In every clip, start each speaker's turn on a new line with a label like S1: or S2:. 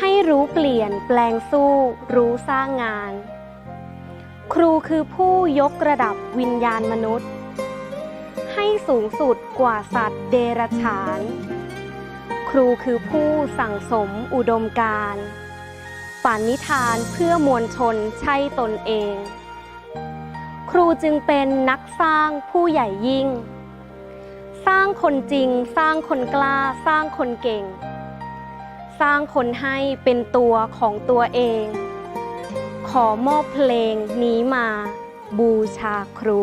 S1: ให้รู้เปลี่ยนแปลงสู้ รู้สร้างงาน ครูคือผู้ยกระดับวิญญาณมนุษย์ ให้สูงสุดกว่าสัตว์เดรัจฉาน ครูคือผู้สั่งสมอุดมการฝันนิทานเพื่อมวลชนใช่ตนเอง ครูจึงเป็นนักสร้างผู้ใหญ่ยิ่ง สร้างคนจริง สร้างคนกล้า สร้างคนเก่ง สร้างคนให้เป็นตัวของตัวเอง ขอมอบเพลงนี้มาบูชาครู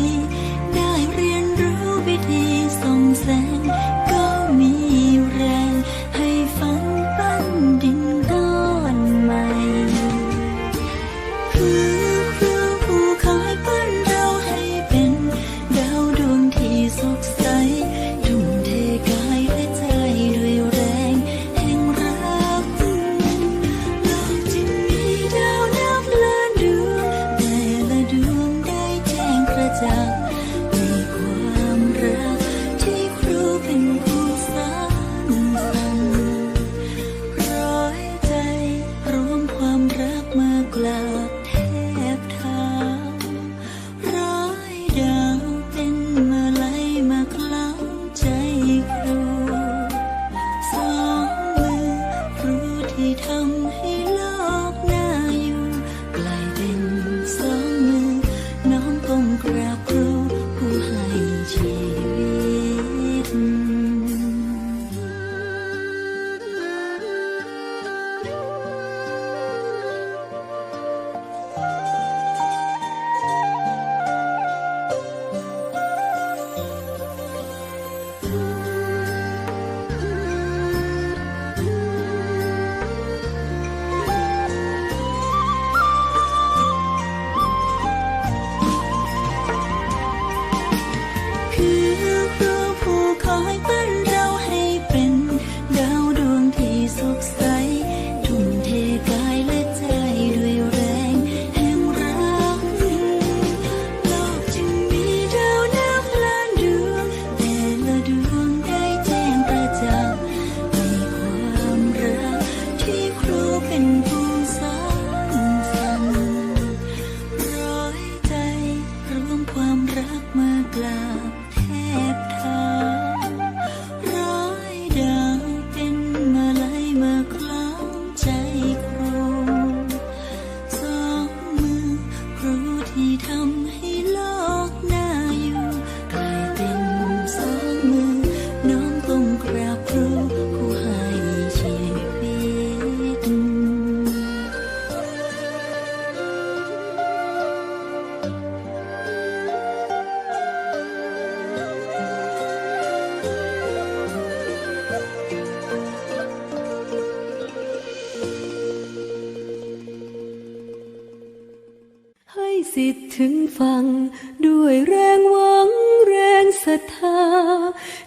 S2: ด้วยแรงหวังแรง
S3: ศรัทธา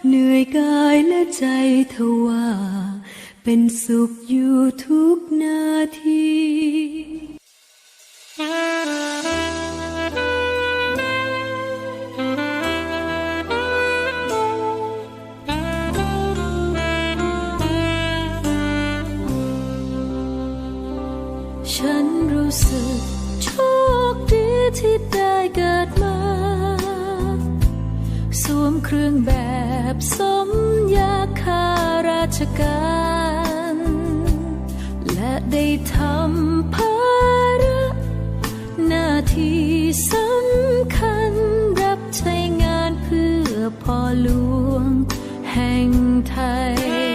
S3: เหนื่อยกายและใจทว่า เป็นสุขอยู่ทุกนาที
S2: รื่องแบบสมยาคาราชการ และได้ทำภาระหน้าที่สำคัญรับใช้งานเพื่อพ่อหลวงแห่งไทย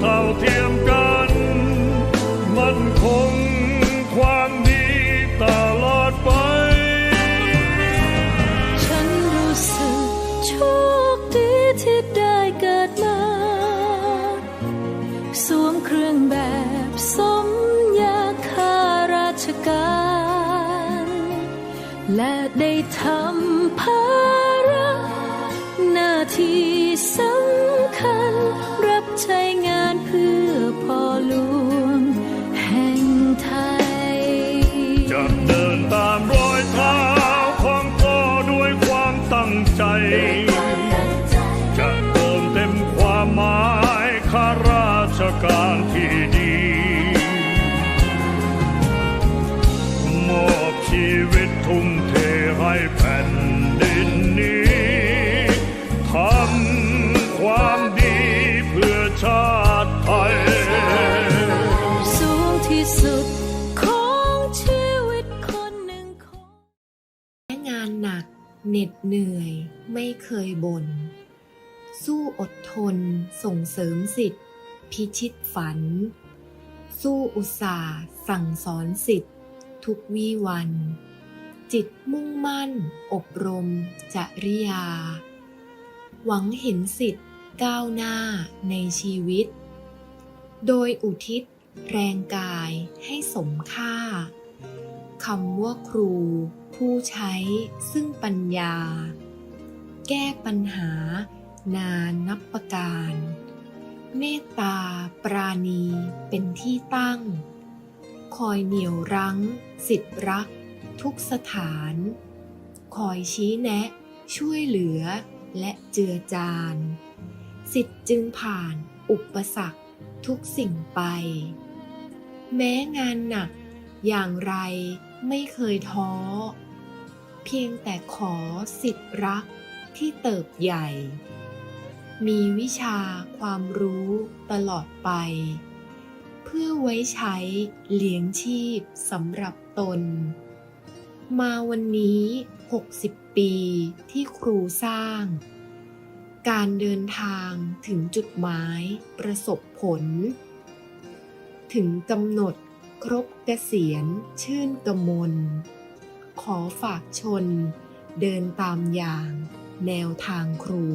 S4: เท่าเทียมกัน มันคงความดีตลอดไป
S2: ฉันรู้สึกโชคดีที่ได้เกิดมา สวมเครื่องแบบสมยาคาราชการ และได้ทำภาระหน้าที่สำคัญรับใช้งาน
S4: หมายข้าราชการที่ดีมอบชีวิตทุ่มเทให้แผ่นดินนี้ทำความดีเพื่อชาติไทย
S2: สูงที่สุดของชีวิตคนหนึ่งคน
S5: แม้งานหนักเหน็ดเหนื่อยไม่เคยบน่น สู้อดทน ส่งเสริมสิทธิ์ พิชิตฝัน สู้อุตสาห์สั่งสอนสิทธิ์ ทุกวี่วัน จิตมุ่งมั่น อบรม จริยา หวังเห็นสิทธิ์ก้าวหน้าในชีวิต โดยอุทิศแรงกายให้สมค่าคำว่าครู ผู้ใช้ซึ่งปัญญา แก้ปัญหา นานนับประการ เมตตาปราณีเป็นที่ตั้ง คอยเหนี่ยวรั้ง สิทธิรัก ทุกสถาน คอยชี้แนะ ช่วยเหลือและเจือจาน สิทธิ์จึงผ่านอุปสรรคทุกสิ่งไป แม้งานหนักอย่างไรไม่เคยท้อ เพียงแต่ขอสิทธิรักที่เติบใหญ่ มีวิชาความรู้ตลอดไป เพื่อไว้ใช้เลี้ยงชีพสำหรับตน มาวันนี้ 60 ปีที่ครูสร้าง การเดินทางถึงจุดหมายประสบผล ถึงกำหนดครบเกษียณชื่นกมล ขอฝากชน เดินตามอย่างแนวทางครู